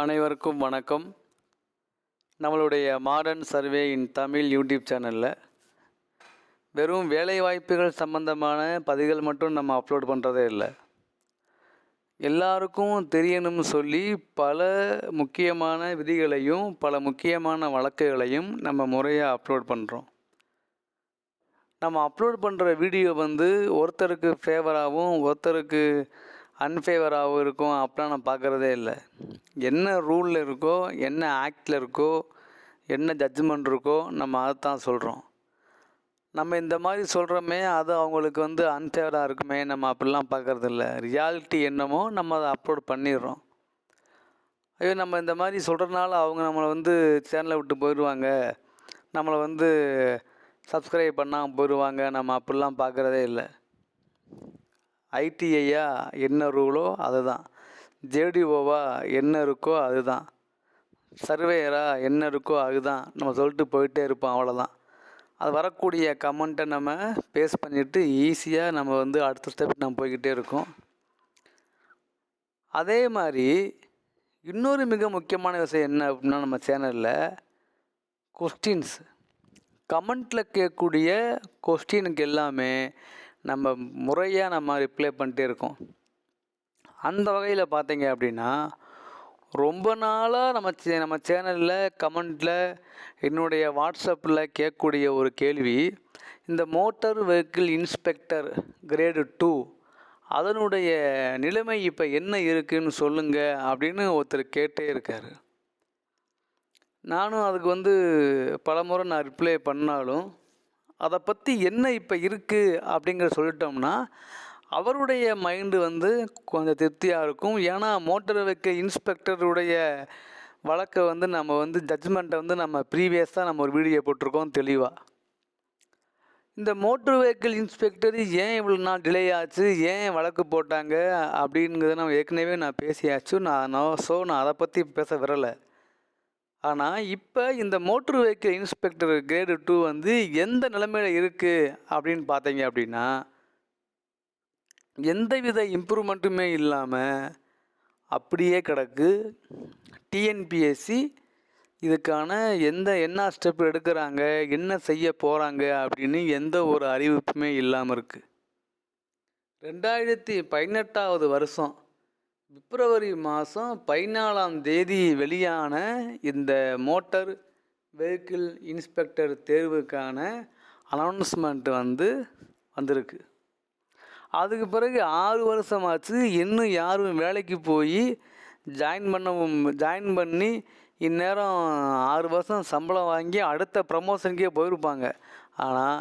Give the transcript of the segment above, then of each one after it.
அனைவருக்கும் வணக்கம். நம்மளுடைய modern survey in Tamil YouTube சேனலில் வெறும் வேலைவாய்ப்புகள் சம்பந்தமான பதிவுகள் மட்டும் நம்ம அப்லோட் பண்ணுறதே இல்லை. எல்லாருக்கும் தெரியணும்னு சொல்லி பல முக்கியமான விதிகளையும் பல முக்கியமான வழக்குகளையும் நம்ம முறையாக அப்லோட் பண்ணுறோம் நம்ம அப்லோட் பண்ணுற வீடியோ வந்து ஒருத்தருக்கு ஃபேவராகவும் ஒருத்தருக்கு அன்ஃபேவராகவும் இருக்கும். அப்படிலாம் நான் பார்க்குறதே இல்லை. என்ன ரூலில் இருக்கோ என்ன ஆக்டில் இருக்கோ என்ன ஜட்ஜ்மெண்ட் இருக்கோ நம்ம அதை தான் சொல்கிறோம் நம்ம இந்த மாதிரி சொல்கிறோமே அது அவங்களுக்கு வந்து அன்ஃபேவராக இருக்குமே நம்ம அப்படிலாம் பார்க்குறது இல்லை. ரியாலிட்டி என்னமோ நம்ம அதை அப்லோட் பண்ணிடுறோம். ஐயோ நம்ம இந்த மாதிரி சொல்கிறதுனால அவங்க நம்மளை வந்து சேனலை விட்டு போயிடுவாங்க. நம்மளை வந்து சப்ஸ்கிரைப் பண்ணாமல் போயிடுவாங்க. நம்ம அப்படிலாம் பார்க்குறதே இல்லை. ஐடிஐயா என்ன ரூலோ அதுதான். ஜேடிஓவா என்ன இருக்கோ அதுதான். சர்வேயரா என்ன இருக்கோ அதுதான். நம்ம சொல்லிட்டு போயிட்டே இருப்போம் அவ்வளோதான் அது வரக்கூடிய கமெண்ட்டை நம்ம பேஸ் பண்ணிவிட்டு ஈஸியாக நம்ம வந்து அடுத்த ஸ்டெப் நம்ம போய்கிட்டே இருக்கோம். அதே மாதிரி இன்னொரு மிக முக்கியமான விஷயம் என்ன அப்படின்னா நம்ம சேனலில் கொஸ்டின்ஸ் கமெண்ட்டில் கேட்கக்கூடிய கொஸ்டினுக்கு எல்லாமே நம்ம முறையாக நம்ம ரிப்ளை பண்ணிட்டே இருக்கோம். அந்த வகையில் பார்த்தீங்க அப்படின்னா ரொம்ப நாளாக நம்ம சே நம்ம சேனலில் கமெண்டில் என்னுடைய வாட்ஸ்அப்பில் கேட்கக்கூடிய ஒரு கேள்வி இந்த motor vehicle inspector grade two அதனுடைய நிலைமை இப்போ என்ன இருக்குன்னு சொல்லுங்கள் அப்படின்னு ஒருத்தர் கேட்டே இருக்கார். நானும் அதுக்கு வந்து பலமுறை நான் ரிப்ளை பண்ணாலும் அதை பற்றி என்ன இப்போ இருக்குது அப்படிங்கிற சொல்லிட்டோம்னா அவருடைய மைண்டு வந்து கொஞ்சம் திருப்தியாக இருக்கும். ஏன்னா மோட்டர் வெஹிக்கிள் இன்ஸ்பெக்டருடைய வழக்கை வந்து நம்ம வந்து ஜட்ஜ்மெண்ட்டை வந்து நம்ம ப்ரீவியஸாக நம்ம ஒரு வீடியோ போட்டிருக்கோம் தெளிவாக இந்த மோட்டர் வெஹிக்கிள் இன்ஸ்பெக்டர் ஏன் இவ்வளோ நாள் டிலே ஆச்சு? ஏன் வழக்கு போட்டாங்க? அப்படிங்கிறத நம்ம ஏற்கனவே நான் பேசியாச்சு. நான் ஸோ நான் அதை பற்றி பேச விரலை. ஆனால் இப்போ இந்த motor vehicle inspector grade two வந்து எந்த நிலைமையில் இருக்குது அப்படின்னு பார்த்தீங்க அப்படின்னா எந்தவித இம்ப்ரூவ்மெண்ட்டுமே இல்லாமல் அப்படியே கிடக்கு. டிஎன்பிஎஸ்சி இதுக்கான எந்த என்ன ஸ்டெப் எடுக்கிறாங்க என்ன செய்ய போகிறாங்க அப்படின்னு எந்த ஒரு அறிவிப்புமே இல்லாமல் இருக்குது ரெண்டாயிரத்தி பதினெட்டாவது வருஷம் பிப்ரவரி மாதம் பதினாலாம் தேதி வெளியான இந்த மோட்டார் வெஹிக்கிள் இன்ஸ்பெக்டர் தேர்வுக்கான அனௌன்ஸ்மெண்ட் வந்து வந்திருக்கு. அதுக்கு பிறகு ஆறு வருஷமாச்சு. இன்னும் யாரும் வேலைக்கு போய் ஜாயின் பண்ணவும் ஜாயின் பண்ணி இந்நேரம் ஆறு வருஷம் சம்பளம் வாங்கி அடுத்த ப்ரமோஷனுக்கே போயிருப்பாங்க. ஆனால்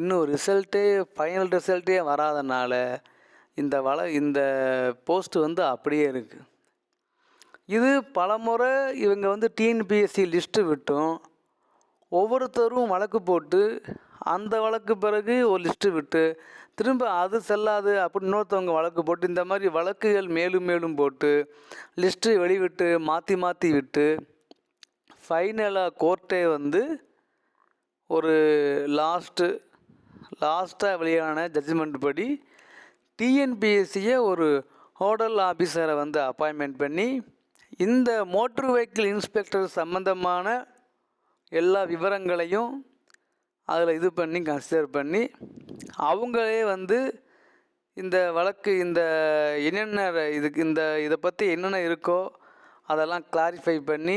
இன்னும் ரிசல்ட்டே ஃபைனல் ரிசல்ட்டே வராதனால இந்த வள இந்த போஸ்ட் வந்து அப்படியே இருக்குது இது பலமுறை இவங்க வந்து டிஎன்பிஎஸ்சி லிஸ்ட்டு விட்டும் ஒவ்வொருத்தரும் வழக்கு போட்டு அந்த வழக்கு பிறகு ஒரு லிஸ்ட்டு விட்டு திரும்ப அது செல்லாது அப்படி இன்னொருத்தவங்க வழக்கு போட்டு இந்த மாதிரி வழக்குகள் மேலும் மேலும் போட்டு லிஸ்ட்டு வெளிவிட்டு மாற்றி மாற்றி விட்டு ஃபைனலாக கோர்ட்டே வந்து ஒரு லாஸ்ட்டு லாஸ்ட்டாக வெளியான ஜட்ஜ்மெண்ட் படி டிஎன்பிஎஸ்சியை ஒரு ஹோட்டல் ஆஃபீஸரை வந்து அப்பாயின்மெண்ட் பண்ணி இந்த மோட்ரு வெஹிக்கிள் இன்ஸ்பெக்டர் சம்மந்தமான எல்லா விவரங்களையும் அதில் இது பண்ணி கன்சிடர் பண்ணி அவங்களே வந்து இந்த வழக்கு இந்த என்னென்ன இதுக்கு இந்த இதை பற்றி என்னென்ன இருக்கோ அதெல்லாம் கிளாரிஃபை பண்ணி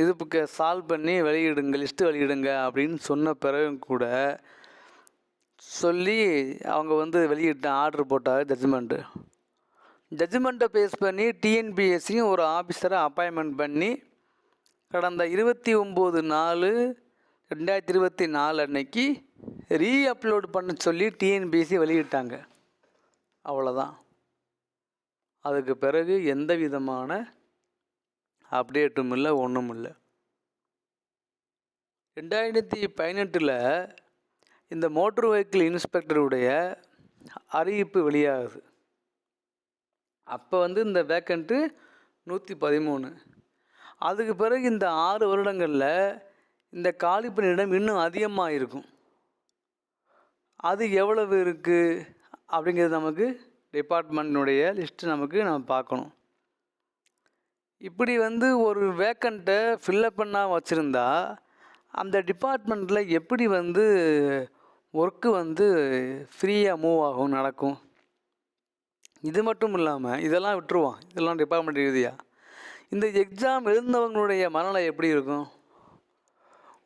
இதுக்கு சால்வ் பண்ணி வெளியிடுங்க லிஸ்ட்டு வெளியிடுங்க அப்படின்னு சொன்ன பிறகும் கூட சொல்லி அவங்க வந்து வெளியிட்ட ஆர்டர் போட்டாங்க ஜட்ஜ்மெண்ட்டு ஜட்ஜ்மெண்ட்டை பேஸ் பண்ணி டிஎன்பிஎஸ்சியும் ஒரு ஆஃபீஸரை அப்பாயின்மெண்ட் பண்ணி கடந்த இருபத்தி ஒம்பது நாலு ரெண்டாயிரத்தி இருபத்தி நாலு அன்னைக்கு ரீ அப்லோடு பண்ண சொல்லி டிஎன்பிஎஸ்சி வெளியிட்டாங்க. அவ்வளோதான் அதுக்கு பிறகு எந்த விதமான அப்டேட்டும் இல்லை ஒன்றும் இல்லை. ரெண்டாயிரத்தி பதினெட்டில் இந்த மோட்டர் வெஹிக்கிள் இன்ஸ்பெக்டருடைய அறிவிப்பு வெளியாகுது. அப்போ வந்து இந்த வேக்கண்ட்டு நூற்றி பதிமூணு. அதுக்கு பிறகு இந்த ஆறு வருடங்களில் இந்த காலி பணியிடம் இன்னும் அதிகமாக இருக்கும் அது எவ்வளவு இருக்குது அப்படிங்கிறது நமக்கு டிபார்ட்மெண்ட்டினுடைய லிஸ்ட்டு நமக்கு நம்ம பார்க்கணும். இப்படி வந்து ஒரு வேக்கண்ட்டை ஃபில்லப் பண்ணால் வச்சுருந்தா அந்த டிபார்ட்மெண்ட்டில் எப்படி வந்து ஒர்க்கு வந்து ஃப்ரீயாக மூவ் ஆகும் நடக்கும். இது மட்டும் இல்லாமல் இதெல்லாம் விட்டுருவோம் இதெல்லாம் டிபார்ட்மெண்ட் ரீதியாக இந்த எக்ஸாம் எழுந்தவங்களுடைய மனநிலை எப்படி இருக்கும்?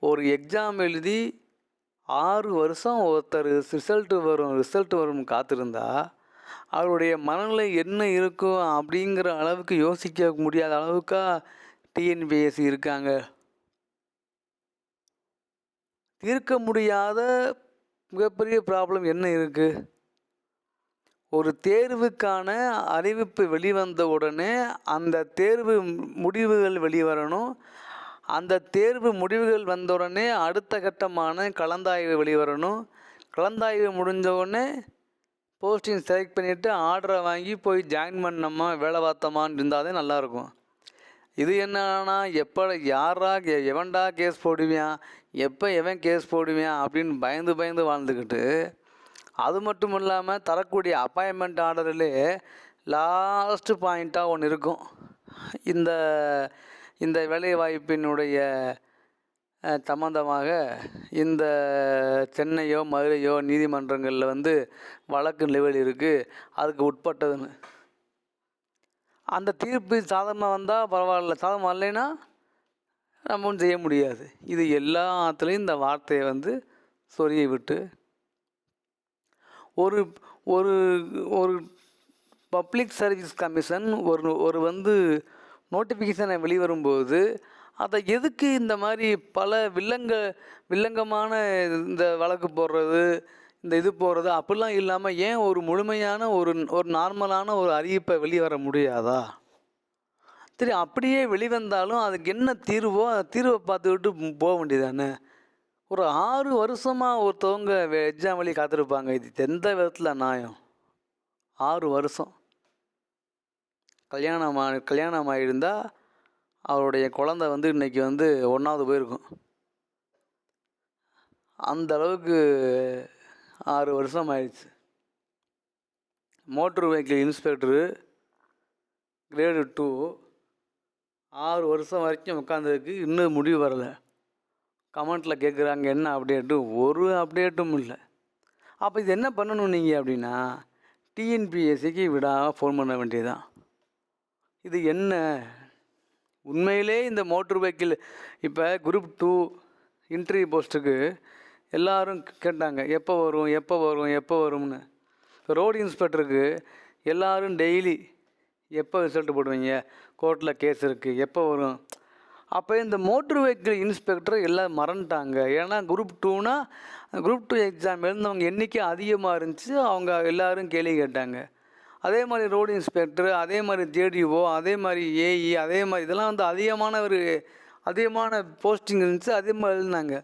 ஒரு எக்ஸாம் எழுதி ஆறு வருஷம் ஒருத்தர் ரிசல்ட்டு வரும் ரிசல்ட் வரும் காத்திருந்தா அவருடைய மனநிலை என்ன இருக்கும் அப்படிங்கிற அளவுக்கு யோசிக்க முடியாத அளவுக்கா டிஎன்பிஎஸ்சி இருக்காங்க. தீர்க்க முடியாத மிகப்பெரிய ப்ராப்ளம் என்ன இருக்குது ஒரு தேர்வுக்கான அறிவிப்பு வெளிவந்த உடனே அந்த தேர்வு முடிவுகள் வெளிவரணும். அந்த தேர்வு முடிவுகள் வந்த உடனே அடுத்த கட்டமான கலந்தாய்வு வெளிவரணும். கலந்தாய்வு முடிஞ்ச உடனே போஸ்டிங் செலக்ட் பண்ணிவிட்டு ஆர்டரை வாங்கி போய் ஜாயின் பண்ணோமா வேலை பார்த்தோமான்னு இருந்தால் நல்லாயிருக்கும் இது என்னன்னா எப்போ யாரா கே எவன்டா கேஸ் போடுவியான் எப்போ எவன் கேஸ் போடுவியான் அப்படின்னு பயந்து பயந்து வாழ்ந்துக்கிட்டு அது மட்டும் இல்லாமல் தரக்கூடிய அப்பாயின்மெண்ட் ஆர்டரிலே லாஸ்ட்டு பாயிண்ட்டாக ஒன்று இருக்கும். இந்த இந்த வேலைவாய்ப்பினுடைய சம்மந்தமாக சம்பந்தமாக இந்த சென்னையோ மதுரையோ நீதிமன்றங்களில் வந்து வழக்கு லெவல் இருக்குது அதுக்கு உட்பட்டதுன்னு. அந்த தீர்ப்பு சாதகமாக வந்தால் பரவாயில்ல. சாதகமாக இல்லைன்னா நம்ம ஒன்றும் செய்ய முடியாது. இது எல்லாத்துலேயும் இந்த வார்த்தையை வந்து சொரிய விட்டு ஒரு ஒரு ஒரு பப்ளிக் சர்வீஸ் கமிஷன் ஒரு ஒரு வந்து நோட்டிஃபிகேஷனை வெளிவரும்போது அதை எதுக்கு இந்த மாதிரி பல வில்லங்க வில்லங்கமான இந்த வழக்கு போடுறது இந்த இது போகிறது அப்படிலாம் இல்லாமல் ஏன் ஒரு முழுமையான ஒரு ஒரு நார்மலான ஒரு அறிவிப்பை வெளியே வர முடியாதா? சரி அப்படியே வெளிவந்தாலும் அதுக்கு என்ன தீர்வோ அந்த தீர்வை பார்த்துக்கிட்டு போக வேண்டியதானே ஒரு ஆறு வருஷமாக ஒருத்தவங்க எக்ஸாம் வழி காத்திருப்பாங்க. இது எந்த விதத்தில் நியாயம் ஆறு வருஷம். கல்யாணம் ஆ- கல்யாணம் ஆகியிருந்தால் அவருடைய குழந்தை வந்து இன்னைக்கு வந்து ஒன்றாவது போயிருக்கும். அந்த அளவுக்கு ஆறு வருஷம் ஆயிடுச்சு motor vehicle inspector grade two ஆறு வருஷம் வரைக்கும் உட்காந்ததுக்கு இன்னும் முடிவு வரலை. கமெண்ட்டில் கேட்குறாங்க என்ன அப்டேட்டு? ஒரு அப்டேட்டும் இல்லை. அப்போ இது என்ன பண்ணணும் நீங்கள் அப்படின்னா டிஎன்பிஎஸ்சிக்கு விடாமல் ஃபோன் பண்ண வேண்டியதுதான். இது என்ன? உண்மையிலே இந்த மோட்டர் வெஹிக்கிள் இப்போ குரூப் டூ இன்டர்வியூ போஸ்ட்டுக்கு எல்லாரும் கேட்டாங்க எப்போ வரும் எப்போ வரும் எப்போ வரும்னு? ரோடு இன்ஸ்பெக்டருக்கு எல்லோரும் டெய்லி எப்போ ரிசல்ட் போடுவீங்க? கோர்ட்டில் கேஸ் இருக்குது எப்போ வரும்? அப்போ இந்த மோட்ரு வெஹிக்கிள் இன்ஸ்பெக்டர் எல்லாம் மறந்துட்டாங்க. ஏன்னா குரூப் டூனா குரூப் டூ எக்ஸாம் எழுந்தவங்க எண்ணிக்கை அதிகமாக இருந்துச்சு. அவங்க எல்லோரும் கேள்வி கேட்டாங்க. அதே மாதிரி ரோடு இன்ஸ்பெக்டர் அதே மாதிரி ஜேடிஓ அதே மாதிரி ஏஇ அதே மாதிரி இதெல்லாம் வந்து அதிகமான ஒரு அதிகமான போஸ்டிங் இருந்துச்சு அதே மாதிரி எழுதினாங்க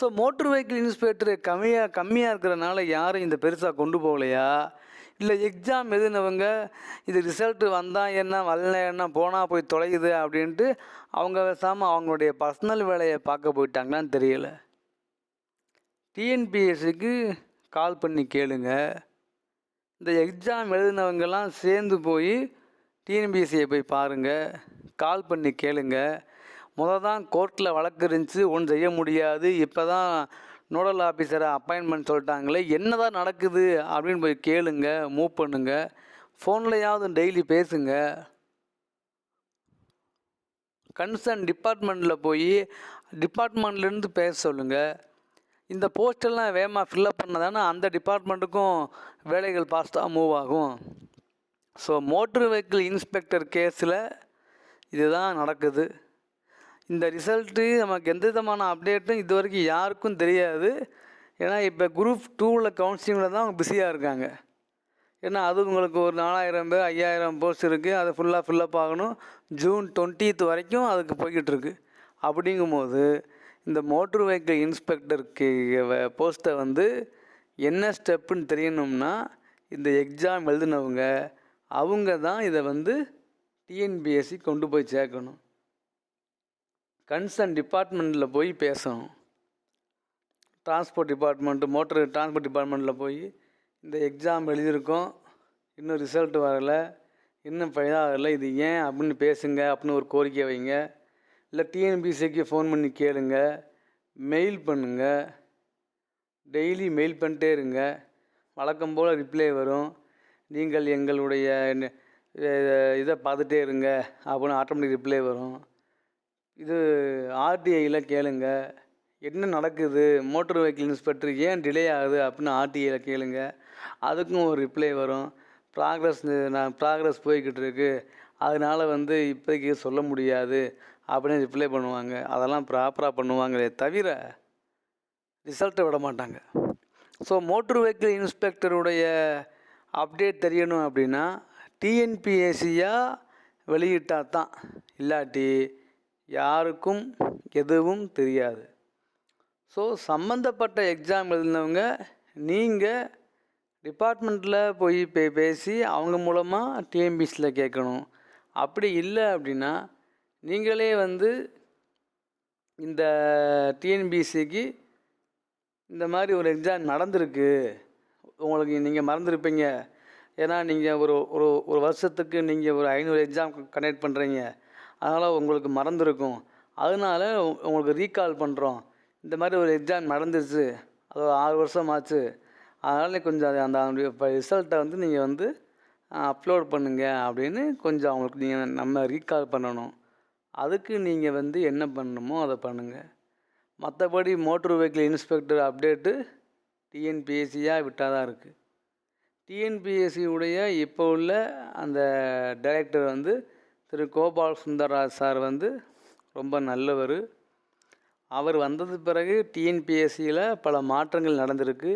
ஸோ மோட்டர் வெஹிக்கிள் இன்ஸ்பெக்டர் கம்மியாக கம்மியாக இருக்கிறனால யாரும் இந்த பெருசாக கொண்டு போகலையா? இல்லை எக்ஸாம் எழுதினவங்க இது ரிசல்ட்டு வந்தால் என்ன வரல என்ன போனால் போய் தொலையுது அப்படின்ட்டு அவங்க பேசாமல் அவங்களுடைய பர்சனல் வேலையை பார்க்க போயிட்டாங்களான்னு தெரியல. டிஎன்பிஎஸ்சிக்கு கால் பண்ணி கேளுங்க. இந்த எக்ஸாம் எழுதினவங்கெல்லாம் சேர்ந்து போய் டிஎன்பிஎஸ்சியை போய் பாருங்கள் கால் பண்ணி கேளுங்கள் முத தான் கோர்ட்டில் வழக்கு இருந்துச்சு ஒன்றும் செய்ய முடியாது. இப்போ தான் நோடல் ஆஃபீஸரை அப்பாயின்மெண்ட் சொல்லிட்டாங்களே என்ன தான் நடக்குது அப்படின்னு போய் கேளுங்க மூவ் பண்ணுங்க. ஃபோன்லையாவது டெய்லி பேசுங்க. கன்சர்ன் டிபார்ட்மெண்ட்டில் போய் டிபார்ட்மெண்ட்லேருந்து பேச சொல்லுங்கள் இந்த போஸ்டெல்லாம் வேகமாக ஃபில்லப் பண்ணதானே அந்த டிபார்ட்மெண்ட்டுக்கும் வேலைகள் ஃபாஸ்ட்டாக மூவ் ஆகும். ஸோ மோட்ரு வெஹிக்கிள் இன்ஸ்பெக்டர் கேஸில் இதுதான் நடக்குது. இந்த ரிசல்ட்டு நமக்கு எந்த விதமான அப்டேட்டும் இது வரைக்கும் யாருக்கும் தெரியாது. ஏன்னா இப்போ குரூப் டூவில் கவுன்சிலிங்கில் தான் அவங்க பிஸியாக இருக்காங்க. ஏன்னா அது உங்களுக்கு ஒரு நாலாயிரம் பேர் ஐயாயிரம் போஸ்ட் இருக்குது அதை ஃபுல்லாக ஃபில்லப் ஆகணும். ஜூன் டுவெண்ட்டீத் வரைக்கும் அதுக்கு போய்கிட்டுருக்கு அப்படிங்கும்போது இந்த மோட்ரு வெஹிக்கிள் இன்ஸ்பெக்டருக்கு போஸ்ட்டை வந்து என்ன ஸ்டெப்புன்னு தெரியணும்னா இந்த எக்ஸாம் எழுதினவங்க அவங்க தான் இதை வந்து டிஎன்பிஎஸ்சி கொண்டு போய் சேர்க்கணும். கன்சர்ன் டிபார்ட்மெண்ட்டில் போய் பேசணும். டிரான்ஸ்போர்ட் டிபார்ட்மெண்ட்டு மோட்டர் டிரான்ஸ்போர்ட் டிபார்ட்மெண்ட்டில் போய் இந்த எக்ஸாம் எழுதியிருக்கோம். இன்னும் ரிசல்ட் வரலை. இன்னும் ஃபைனலாக இது ஏன் அப்படின்னு பேசுங்க அப்படின்னு ஒரு கோரிக்கை வைங்க. இல்லை டிஎன்பிசிக்கு ஃபோன் பண்ணி கேளுங்க. மெயில் பண்ணுங்க. டெய்லி மெயில் பண்ணிட்டே இருங்க. வழக்கம் போல் ரிப்ளை வரும். நீங்கள் எங்களுடைய இதை பார்த்துட்டே இருங்க அப்படின்னு ஆட்டோமேட்டிக் ரிப்ளை வரும். இது ஆர்டிஐயில் கேளுங்க. என்ன நடக்குது? மோட்டர் வெஹிக்கிள் இன்ஸ்பெக்டர் ஏன் டிலே ஆகுது அப்படின்னு ஆர்டிஐயில் கேளுங்க. அதுக்கும் ஒரு ரிப்ளை வரும். ப்ராக்ரஸ் நான் ப்ராக்ரஸ் போய்கிட்டு இருக்கு. அதனால் வந்து இப்போதைக்கு சொல்ல முடியாது அப்படின்னு ரிப்ளை பண்ணுவாங்க. அதெல்லாம் ப்ராப்பராக பண்ணுவாங்களே தவிர ரிசல்ட்டை விட மாட்டாங்க. ஸோ மோட்டர் வெஹிக்கிள் இன்ஸ்பெக்டருடைய அப்டேட் தெரியணும் அப்படின்னா டிஎன்பிஎஸ்சியாக வெளியிட்டால் தான் இல்லாட்டி யாருக்கும் எதுவும் தெரியாது. ஸோ சம்மந்தப்பட்ட எக்ஸாம் எழுதினவங்க நீங்கள் டிபார்ட்மெண்ட்டில் போய் பே பேசி அவங்க மூலமாக டிஎன்பிசியில் கேட்கணும் அப்படி இல்லை அப்படின்னா நீங்களே வந்து இந்த டிஎன்பிசிக்கு இந்த மாதிரி ஒரு எக்ஸாம் நடந்திருக்கு. உங்களுக்கு நீங்கள் மறந்துருப்பீங்க. ஏன்னா நீங்கள் ஒரு ஒரு ஒரு வருஷத்துக்கு நீங்கள் ஒரு ஐநூறு எக்ஸாம் கண்டக்ட் பண்ணுறீங்க அதனால் உங்களுக்கு மறந்துருக்கும். அதனால உங்களுக்கு ரீகால் பண்ணுறோம் இந்த மாதிரி ஒரு எக்ஸாம் நடந்துச்சு. அது ஒரு ஆறு வருஷம் ஆச்சு அதனால் கொஞ்சம் அது அந்த ரிசல்ட்டை வந்து நீங்கள் வந்து அப்லோட் பண்ணுங்கள் அப்படின்னு கொஞ்சம் அவங்களுக்கு நீங்கள் நம்ம ரீகால் பண்ணணும். அதுக்கு நீங்கள் வந்து என்ன பண்ணணுமோ அதை பண்ணுங்கள் மற்றபடி மோட்டர் வெஹிக்கிள் இன்ஸ்பெக்டர் அப்டேட்டு டிஎன்பிஎஸ்சியாக விட்டால் தான் இருக்குது டிஎன்பிஎஸ்சியுடைய இப்போ உள்ள அந்த டைரக்டர் வந்து திரு கோபால் சுந்தரராஜ் சார் வந்து ரொம்ப நல்லவர். அவர் வந்தது பிறகு டிஎன்பிஎஸ்சியில் பல மாற்றங்கள் நடந்திருக்கு.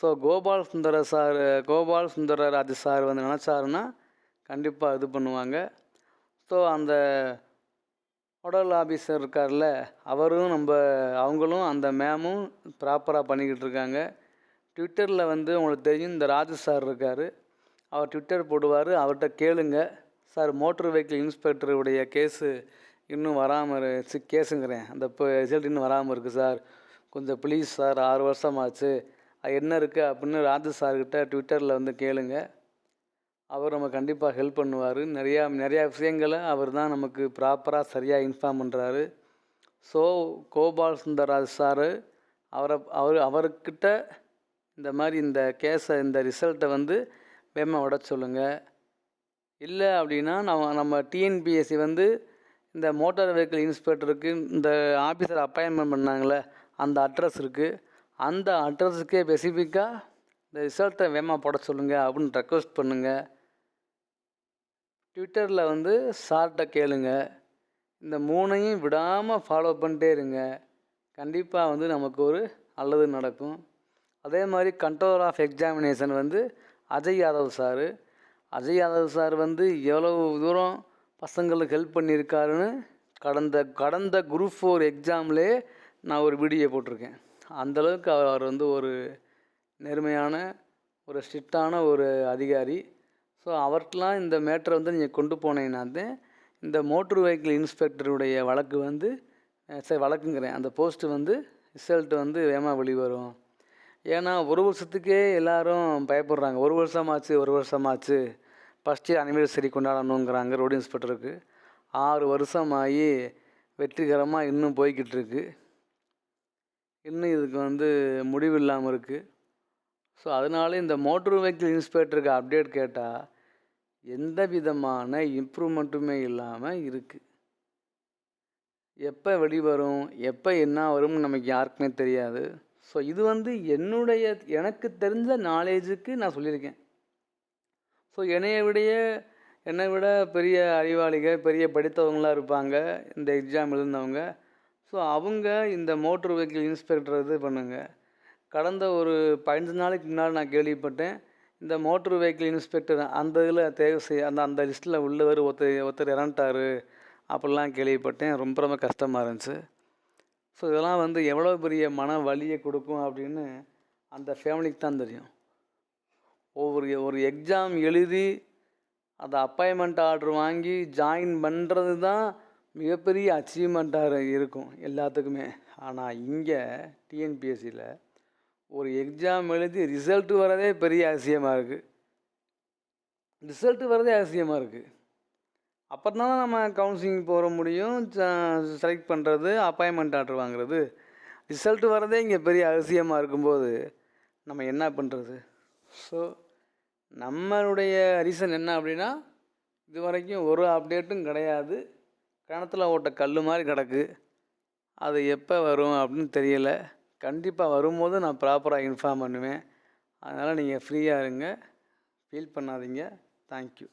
So Gopal Sundara sir Gopal Sundararaj sir வந்து நினச்சாருன்னா கண்டிப்பாக இது பண்ணுவாங்க. ஸோ அந்த நோடல் ஆஃபீஸர் இருக்கார்ல அவரும் நம்ம அவங்களும் அந்த மேமும் ப்ராப்பராக பண்ணிக்கிட்டு இருக்காங்க. ட்விட்டரில் வந்து உங்களுக்கு தெரியும் இந்த ராஜு சார் இருக்கார். அவர் ட்விட்டர் போடுவார் அவர்கிட்ட கேளுங்கள் சார் மோட்டர் வெஹிக்கிள் இன்ஸ்பெக்டருடைய கேஸு இன்னும் வராமல் கேஸுங்கிறேன். அந்த இப்போ ரிசல்ட் இன்னும் வராமல் இருக்குது சார். கொஞ்சம் ப்ளீஸ் சார் ஆறு வருஷம் ஆச்சு அது என்ன இருக்குது அப்படின்னு ராஜு சார்கிட்ட ட்விட்டரில் வந்து கேளுங்க. அவர் நம்ம கண்டிப்பாக ஹெல்ப் பண்ணுவார். நிறையா நிறையா விஷயங்களை அவர் தான் நமக்கு ப்ராப்பராக சரியாக இன்ஃபார்ம் பண்ணுறாரு ஸோ கோபால் சுந்தரராஜ் சார் அவரை அவர் அவர்கிட்ட இந்த மாதிரி இந்த கேஸை இந்த ரிசல்ட்டை வந்து வேமா விட சொல்லுங்கள் இல்லை அப்படின்னா நம்ம நம்ம டிஎன்பிஎஸ்சி வந்து இந்த மோட்டார் வெஹிக்கிள் இன்ஸ்பெக்டருக்கு இந்த ஆஃபீஸர் அப்பாயின்மெண்ட் பண்ணாங்களே அந்த அட்ரஸ் இருக்குது அந்த அட்ரஸுக்கே ஸ்பெசிஃபிக்காக இந்த ரிசல்ட்டை வேகமாக போட சொல்லுங்கள் அப்படின்னு ரெக்வஸ்ட் பண்ணுங்கள் ட்விட்டரில் வந்து சார்கிட்ட கேளுங்க. இந்த மூணையும் விடாமல் ஃபாலோ பண்ணிட்டே இருங்க. கண்டிப்பாக வந்து நமக்கு ஒரு நல்லது நடக்கும். அதே மாதிரி கண்ட்ரோல் ஆஃப் எக்ஸாமினேஷன் வந்து அஜய் யாதவ் சார் அஜய் யாதவ் சார் வந்து எவ்வளவு தூரம் பசங்களுக்கு ஹெல்ப் பண்ணியிருக்காருன்னு கடந்த கடந்த குரூப் ஃபோர் எக்ஸாம்லே நான் ஒரு வீடியோ போட்டிருக்கேன். அந்தளவுக்கு அவர் வந்து ஒரு நேர்மையான ஒரு ஸ்ட்ரிக்டான ஒரு அதிகாரி. ஸோ அவர்கிட்டலாம் இந்த மேட்டரை வந்து நீங்கள் கொண்டு போனீங்கன்னா தான் இந்த மோட்ரு வெஹிக்கிள் இன்ஸ்பெக்டருடைய வழக்கு வந்து சரி வழக்குங்கிறேன். அந்த போஸ்ட்டு வந்து ரிசல்ட் வந்து வேமா வெளிவரும். ஏன்னா ஒரு வருஷத்துக்கே எல்லாரும் பயப்படுறாங்க. ஒரு வருஷமாச்சு ஒரு வருஷமாச்சு. ஃபஸ்ட் இயர் அனிவர்சரி கொண்டாடணுங்கிறாங்க ரோடு இன்ஸ்பெக்டருக்கு ஆறு வருஷமாகி வெற்றிகரமாக இன்னும் போய்கிட்டு இருக்கு இன்னும் இதுக்கு வந்து முடிவு இல்லாமல் இருக்குது ஸோ அதனால இந்த மோட்டர் வெஹிக்கிள் இன்ஸ்பெக்டருக்கு அப்டேட் கேட்டால் எந்த விதமான இம்ப்ரூவ்மெண்ட்டுமே இல்லாமல் இருக்குது எப்போ வெளிவரும் எப்போ என்ன வரும்னு நமக்கு யாருக்குமே தெரியாது. ஸோ இது வந்து என்னுடைய எனக்கு தெரிஞ்ச நாலேஜுக்கு நான் சொல்லியிருக்கேன். ஸோ என்னைய விடைய என்னை விட பெரிய அறிவாளிகள் பெரிய படித்தவங்களாம் இருப்பாங்க. இந்த எக்ஸாம் எழுந்தவங்க. ஸோ அவங்க இந்த மோட்டர் வெஹிக்கிள் இன்ஸ்பெக்டர் இது பண்ணுங்க. கடந்த ஒரு பதினஞ்சு நாளைக்கு முன்னால் நான் கேள்விப்பட்டேன். இந்த மோட்டர் வெஹிக்கிள் இன்ஸ்பெக்டர் அந்த இதில் தேவை செய்ய அந்த அந்த லிஸ்ட்டில் உள்ளவர் ஒருத்தர் ஒருத்தர் இறந்துட்டார். அப்படிலாம் கேள்விப்பட்டேன். ரொம்ப ரொம்ப கஷ்டமாக இருந்துச்சு. ஸோ இதெல்லாம் வந்து எவ்வளோ பெரிய மன வலியை கொடுக்கும் அப்படின்னு அந்த ஃபேமிலிக்கு தான் தெரியும். ஒவ்வொரு ஒரு எக்ஸாம் எழுதி அந்த அப்பாயின்மெண்ட் ஆர்டர் வாங்கி ஜாயின் பண்ணுறது தான் மிகப்பெரிய அச்சீவ்மெண்ட்டாக இருக்கும் எல்லாத்துக்குமே. ஆனால் இங்கே டிஎன்பிஎஸ்சியில் ஒரு எக்ஸாம் எழுதி ரிசல்ட்டு வரதே பெரிய அதிசயமாக இருக்குது ரிசல்ட்டு வரதே அதிசயமாக இருக்குது அப்போ தான் நம்ம கவுன்சிலிங் போகிற முடியும். செலக்ட் பண்ணுறது அப்பாயின்மெண்ட் ஆர்டர் வாங்குறது. ரிசல்ட்டு வரதே இங்கே பெரிய அதிசயமாக இருக்கும்போது நம்ம என்ன பண்ணுறது ஸோ நம்மளுடைய ரீசன் என்ன அப்படின்னா இது வரைக்கும் ஒரு அப்டேட்டும் கிடையாது. கிணத்துல ஓட்ட கல் மாதிரி கிடக்கு. அது எப்போ வரும் அப்படின்னு தெரியல. கண்டிப்பாக வரும்போது நான் ப்ராப்பராக இன்ஃபார்ம் பண்ணுவேன். அதனால் நீங்கள் ஃப்ரீயாக இருங்க. ஃபீல் பண்ணாதீங்க. தேங்க்யூ